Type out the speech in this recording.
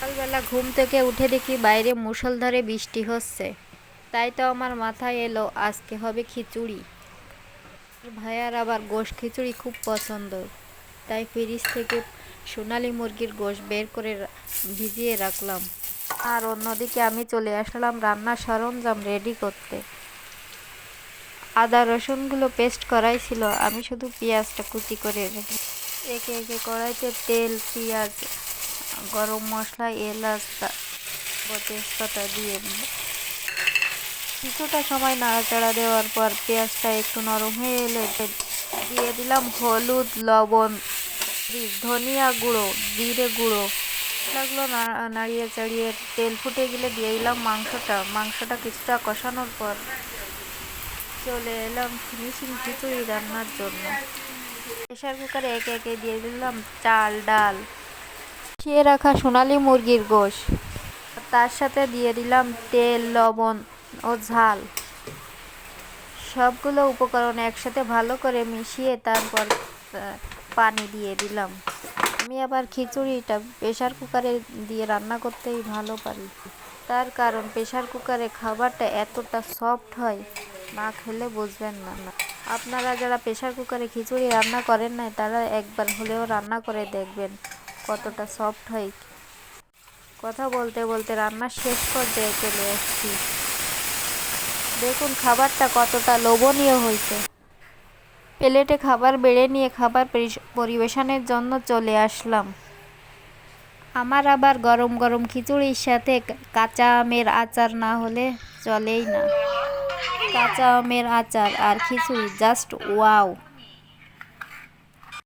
সকালবেলা ঘুম থেকে উঠে দেখি বাইরে মুষলধারে বৃষ্টি হচ্ছে। তাই তো আমার মাথায় এলো, আজকে হবে খিচুড়ি। ভাইয়ার আবার গোশ খিচুড়ি খুব পছন্দ। তাই ফ্রিজ থেকে সোনালি মুরগির গোশ বের করে ভিজিয়ে রাখলাম। আর অন্যদিকে আমি চলে আসলাম রান্নার সরঞ্জাম রেডি করতে। আদা রসুনগুলো পেস্ট করাই ছিল, আমি শুধু পেঁয়াজটা কুচি করে রেখে একে একে কড়াইতে তেল, পেঁয়াজ গরম মশলা, এলাচ তা- তেজপাতা দিয়ে কিছুটা সময় নাড়াচাড়া দেওয়ার পর পেঁয়াজটা একটু নরম হয়ে এলে দিয়ে দিলাম হলুদ, লবণ ধনিয়া গুঁড়ো, জিরে গুঁড়ো। লাগল না- নাড়িয়ে চাড়িয়ে তেল ফুটে গেলে দিয়ে দিলাম মাংসটা। মাংসটা কিছুটা কষানোর পর চলে এলাম ফিনিশিং খিচুড়ি রান্নার জন্য। প্রেশার কুকারে একে একে দিয়ে দিলাম চাল, ডাল। মিশিয়ে রাখা সোনালি মুরগির গোশ। তার সাথে দিয়ে দিলাম তেল, লবণ ও ঝাল। সবগুলো উপকরণ একসাথে ভালো করে মিশিয়ে তারপর পানি দিয়ে দিলাম। আমি আবার খিচুড়িটা প্রেশার কুকারে দিয়ে রান্না করতেই ভালো পারি। তার কারণ প্রেশার কুকারে খাবারটা এতটা সফট হয়, না খেলে বুঝবেন না। আপনারা যারা প্রেশার কুকারে খিচুড়ি রান্না করেন না তারা একবার হলেও রান্না করে দেখবেন। কতটা সফট হয় কথা বলতে বলতে রান্নার শেষ পর্যায়ে চলে এসেছি দেখুন খাবারটা কতটা লোভনীয় হয়েছে। প্লেটে খাবার বেড়ে নিয়ে খাবার পরিবেশনের জন্য চলে আসলাম। আমার আবার গরম গরম খিচুড়ির সাথে কাঁচা আমের আচার না হলে চলেই না। কাঁচা আমের আচার আর খিচুড়ি জাস্ট ওয়াও